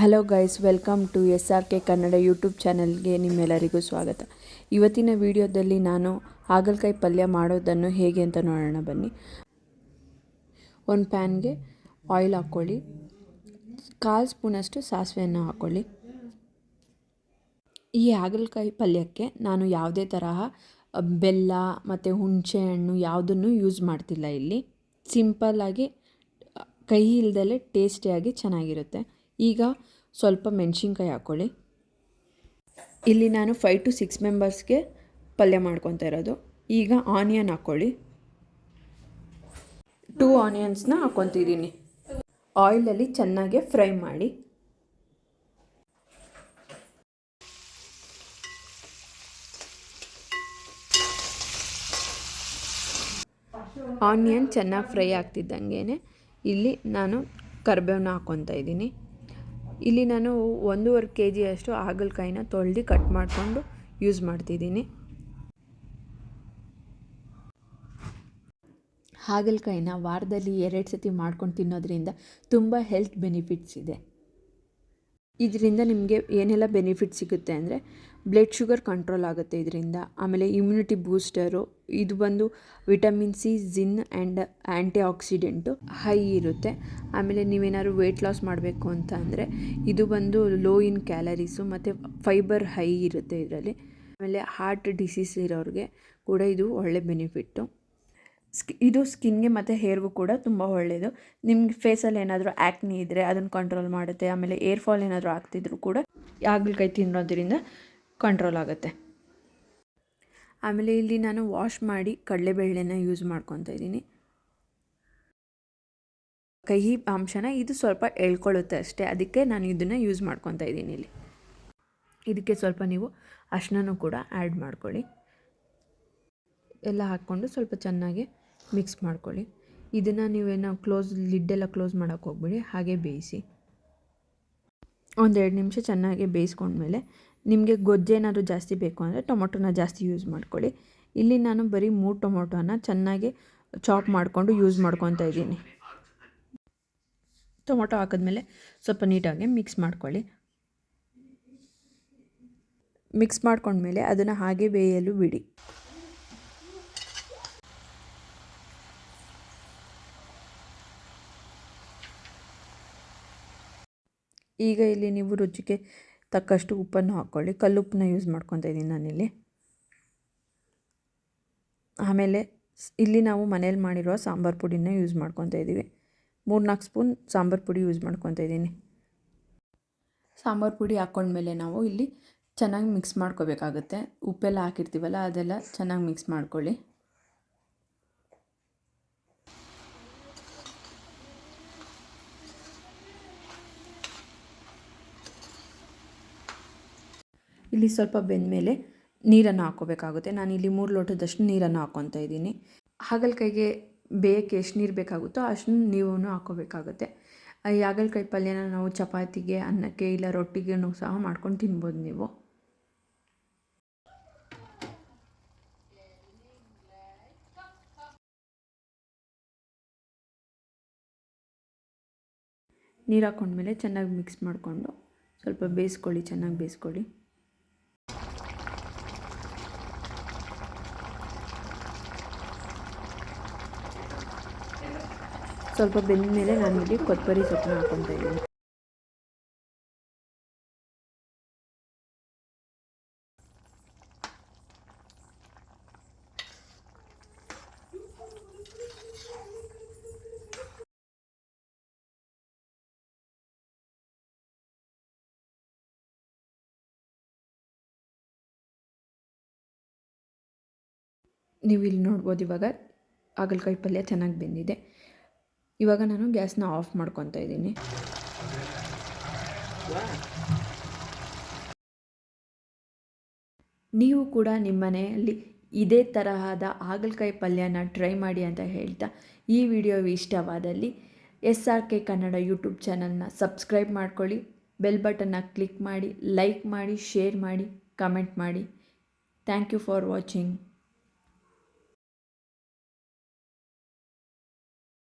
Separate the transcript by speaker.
Speaker 1: Hello guys welcome to S R K Kannada YouTube ಚಾನಲ್ಗೆ ನಿಮ್ಮೆಲ್ಲರಿಗೂ ಸ್ವಾಗತ. ಇವತ್ತಿನ ವಿಡಿಯೋದಲ್ಲಿ ನಾನು ಹಾಗಲಕಾಯಿ ಪಲ್ಯ ಮಾಡೋದನ್ನು ಹೇಗೆ ಅಂತ ನೋಡೋಣ ಬನ್ನಿ. ಒಂದು ಪ್ಯಾನ್ಗೆ ಆಯಿಲ್ ಹಾಕ್ಕೊಳ್ಳಿ. ಕಾಲು ಸ್ಪೂನಷ್ಟು ಸಾಸಿವೆಯನ್ನು ಹಾಕ್ಕೊಳ್ಳಿ. ಈ ಹಾಗಲಕಾಯಿ ಪಲ್ಯಕ್ಕೆ ನಾನು ಯಾವುದೇ ತರಹ ಬೆಲ್ಲ ಮತ್ತು ಹುಣಸೆಹಣ್ಣು ಯಾವುದನ್ನು ಯೂಸ್ ಮಾಡ್ತಿಲ್ಲ ಇಲ್ಲಿ. ಸಿಂಪಲ್ಲಾಗಿ ಕೈ ಇಲ್ದಲೆ ಟೇಸ್ಟಿಯಾಗಿ ಚೆನ್ನಾಗಿರುತ್ತೆ. ಈಗ ಸ್ವಲ್ಪ ಮೆಣಸಿನ್ಕಾಯಿ ಹಾಕ್ಕೊಳ್ಳಿ. ಇಲ್ಲಿ ನಾನು ಫೈವ್ ಟು ಸಿಕ್ಸ್ ಮೆಂಬರ್ಸ್ಗೆ ಪಲ್ಯ ಮಾಡ್ಕೊತಾ ಇರೋದು. ಈಗ ಆನಿಯನ್ ಹಾಕ್ಕೊಳ್ಳಿ. ಟೂ ಆನಿಯನ್ಸ್ನ ಹಾಕ್ಕೊತಿದ್ದೀನಿ. ಆಯಿಲಲ್ಲಿ ಚೆನ್ನಾಗಿ ಫ್ರೈ ಮಾಡಿ. ಆನಿಯನ್ ಚೆನ್ನಾಗಿ ಫ್ರೈ ಆಗ್ತಿದ್ದಂಗೆ ಇಲ್ಲಿ ನಾನು ಕರಿಬೇವನ್ನ ಹಾಕ್ಕೊತಾ ಇದ್ದೀನಿ. ಇಲ್ಲಿ ನಾನು ಒಂದೂವರೆ ಕೆ ಜಿಯಷ್ಟು ಹಾಗಲಕಾಯಿನ ತೊಳೆದು ಕಟ್ ಮಾಡಿಕೊಂಡು ಯೂಸ್ ಮಾಡ್ತಿದ್ದೀನಿ. ಹಾಗಲಕಾಯಿನ ವಾರದಲ್ಲಿ ಎರಡು ಸತಿ ಮಾಡ್ಕೊಂಡು ತಿನ್ನೋದ್ರಿಂದ ತುಂಬ ಹೆಲ್ತ್ ಬೆನಿಫಿಟ್ಸ್ ಇದೆ. ಇದರಿಂದ ನಿಮಗೆ ಏನೆಲ್ಲ ಬೆನಿಫಿಟ್ ಸಿಗುತ್ತೆ ಅಂದರೆ ಬ್ಲಡ್ ಶುಗರ್ ಕಂಟ್ರೋಲ್ ಆಗುತ್ತೆ ಇದರಿಂದ. ಆಮೇಲೆ ಇಮ್ಯುನಿಟಿ ಬೂಸ್ಟರು ಇದು ಬಂದು vitamin C zinc and antioxidant high ಇರುತ್ತೆ. ಆಮೇಲೆ ನೀವೇನಾದ್ರು ವೆಯ್ಟ್ ಲಾಸ್ ಮಾಡಬೇಕು ಅಂತ ಅಂದರೆ ಇದು ಬಂದು ಲೋ ಇನ್ ಕ್ಯಾಲರೀಸು ಮತ್ತು ಫೈಬರ್ ಹೈ ಇರುತ್ತೆ ಇದರಲ್ಲಿ. ಆಮೇಲೆ ಹಾರ್ಟ್ ಡಿಸೀಸ್ ಇರೋರಿಗೆ ಕೂಡ ಇದು ಒಳ್ಳೆ ಬೆನಿಫಿಟ್ಟು ಸ್ಕಿ, ಇದು ಸ್ಕಿನ್ಗೆ ಮತ್ತು ಹೇರ್ಗೂ ಕೂಡ ತುಂಬ ಒಳ್ಳೆಯದು ನಿಮ್ಗೆ ಫೇಸಲ್ಲಿ ಏನಾದರೂ ಆ್ಯಕ್ನಿ ಇದ್ದರೆ ಅದನ್ನು ಕಂಟ್ರೋಲ್ ಮಾಡುತ್ತೆ, ಆಮೇಲೆ ಏರ್ ಫಾಲ್ ಏನಾದರೂ ಆಗ್ತಿದ್ರು ಕೂಡ ಹಾಗಲಕಾಯಿ ತಿನ್ನೋದ್ರಿಂದ ಕಂಟ್ರೋಲ್ ಆಗುತ್ತೆ. ಆಮೇಲೆ ಇಲ್ಲಿ ನಾನು ವಾಶ್ ಮಾಡಿ ಕಡಲೆಬೇಳೆನ ಯೂಸ್ ಮಾಡ್ಕೊತಾ ಇದ್ದೀನಿ. ಕಹಿ ಅಂಶನ ಇದು ಸ್ವಲ್ಪ ಎಳ್ಕೊಳ್ಳುತ್ತೆ ಅಷ್ಟೇ, ಅದಕ್ಕೆ ನಾನು ಇದನ್ನು ಯೂಸ್ ಮಾಡ್ಕೊತಾ ಇದ್ದೀನಿ ಇಲ್ಲಿ. ಇದಕ್ಕೆ ಸ್ವಲ್ಪ ನೀವು ಅರ್ಶನೂ ಕೂಡ ಆ್ಯಡ್ ಮಾಡ್ಕೊಳ್ಳಿ. ಎಲ್ಲ ಹಾಕ್ಕೊಂಡು ಸ್ವಲ್ಪ ಚೆನ್ನಾಗಿ ಮಿಕ್ಸ್ ಮಾಡ್ಕೊಳ್ಳಿ. ಇದನ್ನು ನೀವೇನೋ ಕ್ಲೋಸ್ ಲಿಡ್ಡೆಲ್ಲ ಕ್ಲೋಸ್ ಮಾಡೋಕ್ಕೆ ಹೋಗ್ಬೇಡಿ, ಹಾಗೆ ಬೇಯಿಸಿ. ಒಂದೆರಡು ನಿಮಿಷ ಚೆನ್ನಾಗಿ ಬೇಯಿಸ್ಕೊಂಡ್ಮೇಲೆ ನಿಮಗೆ ಗೊಜ್ಜೇನಾದರೂ ಜಾಸ್ತಿ ಬೇಕು ಅಂದರೆ ಟೊಮೊಟೊನ ಜಾಸ್ತಿ ಯೂಸ್ ಮಾಡ್ಕೊಳ್ಳಿ. ಇಲ್ಲಿ ನಾನು ಬರೀ ಮೂರು ಟೊಮೊಟೊನ ಚೆನ್ನಾಗಿ ಚಾಪ್ ಮಾಡಿಕೊಂಡು ಯೂಸ್ ಮಾಡ್ಕೊತಾ ಇದ್ದೀನಿ. ಟೊಮೊಟೊ ಹಾಕಿದ್ಮೇಲೆ ಸ್ವಲ್ಪ ನೀಟಾಗಿ ಮಿಕ್ಸ್ ಮಾಡ್ಕೊಳ್ಳಿ. ಮಿಕ್ಸ್ ಮಾಡ್ಕೊಂಡ್ಮೇಲೆ ಅದನ್ನು ಹಾಗೆ ಬೇಯಲು ಬಿಡಿ. ಈಗ ಇಲ್ಲಿ ನೀವು ರುಚಿಗೆ ತಕ್ಕಷ್ಟು ಉಪ್ಪನ್ನು ಹಾಕ್ಕೊಳ್ಳಿ. ಕಲ್ಲುಪ್ಪನ್ನ ಯೂಸ್ ಮಾಡ್ಕೊತಾ ಇದ್ದೀನಿ ನಾನಿಲ್ಲಿ. ಆಮೇಲೆ ಇಲ್ಲಿ ನಾವು ಮನೇಲಿ ಮಾಡಿರುವ ಸಾಂಬಾರು ಪುಡಿನ ಯೂಸ್ ಮಾಡ್ಕೊತಾ ಇದ್ದೀವಿ. ಮೂರು ನಾಲ್ಕು ಸ್ಪೂನ್ ಸಾಂಬಾರು ಪುಡಿ ಯೂಸ್ ಮಾಡ್ಕೊತಾ ಇದ್ದೀನಿ. ಸಾಂಬಾರು ಪುಡಿ ಹಾಕ್ಕೊಂಡ್ಮೇಲೆ ನಾವು ಇಲ್ಲಿ ಚೆನ್ನಾಗಿ ಮಿಕ್ಸ್ ಮಾಡ್ಕೋಬೇಕಾಗುತ್ತೆ. ಉಪ್ಪೆಲ್ಲ ಹಾಕಿರ್ತೀವಲ್ಲ ಅದೆಲ್ಲ ಚೆನ್ನಾಗಿ ಮಿಕ್ಸ್ ಮಾಡ್ಕೊಳ್ಳಿ. ಇಲ್ಲಿ ಸ್ವಲ್ಪ ಬೆಂದಮೇಲೆ ನೀರನ್ನು ಹಾಕ್ಕೋಬೇಕಾಗುತ್ತೆ. ನಾನು ಇಲ್ಲಿ ಮೂರು ಲೋಟದಷ್ಟು ನೀರನ್ನು ಹಾಕ್ಕೊತಾ ಇದ್ದೀನಿ. ಹಾಗಲಕಾಯಿಗೆ ಬೇಯಕ್ಕೆ ಎಷ್ಟು ನೀರು ಬೇಕಾಗುತ್ತೋ ಅಷ್ಟು ನೀವು ಹಾಕ್ಕೋಬೇಕಾಗುತ್ತೆ. ಈ ಹಾಗಲಕಾಯಿ ಪಲ್ಯನ ನಾವು ಚಪಾತಿಗೆ, ಅನ್ನಕ್ಕೆ ಇಲ್ಲ ರೊಟ್ಟಿಗೆನೂ ಸಹ ಮಾಡ್ಕೊಂಡು ತಿನ್ಬೋದು ನೀವು. ನೀರು ಹಾಕ್ಕೊಂಡ್ಮೇಲೆ ಚೆನ್ನಾಗಿ ಮಿಕ್ಸ್ ಮಾಡಿಕೊಂಡು ಸ್ವಲ್ಪ ಬೇಯಿಸ್ಕೊಳ್ಳಿ, ಚೆನ್ನಾಗಿ ಬೇಯಿಸ್ಕೊಳ್ಳಿ. ಸ್ವಲ್ಪ ಬೆಂದ ಮೇಲೆ ನಾನು ಇಲ್ಲಿ ಕೊತ್ತಂಬರಿ ಸೊಪ್ಪನ್ನ ಹಾಕ್ಕೊತಾ ಇದ್ದೀನಿ. ನೀವು ಇಲ್ಲಿ ನೋಡ್ಬೋದು ಇವಾಗ ಹಾಗಲಕಾಯಿ ಪಲ್ಯ ಚೆನ್ನಾಗಿ ಬೆಂದಿದೆ. ಇವಾಗ ನಾನು ಗ್ಯಾಸ್ನ ಆಫ್ ಮಾಡ್ಕೊತಾ ಇದ್ದೀನಿ. ನೀವು ಕೂಡ ನಿಮ್ಮ ಮನೆಯಲ್ಲಿ ಇದೇ ತರಹದ ಹಾಗಲಕಾಯಿ ಪಲ್ಯನ ಟ್ರೈ ಮಾಡಿ ಅಂತ ಹೇಳ್ತಾ ಈ ವಿಡಿಯೋ ಇಷ್ಟವಾದಲ್ಲಿ S R K Kannada YouTube ಚಾನಲ್ನ ಸಬ್ಸ್ಕ್ರೈಬ್ ಮಾಡ್ಕೊಳ್ಳಿ, ಬೆಲ್ ಬಟನ್ನ ಕ್ಲಿಕ್ ಮಾಡಿ, ಲೈಕ್ ಮಾಡಿ, ಶೇರ್ ಮಾಡಿ, ಕಮೆಂಟ್ ಮಾಡಿ. Thank you for watching.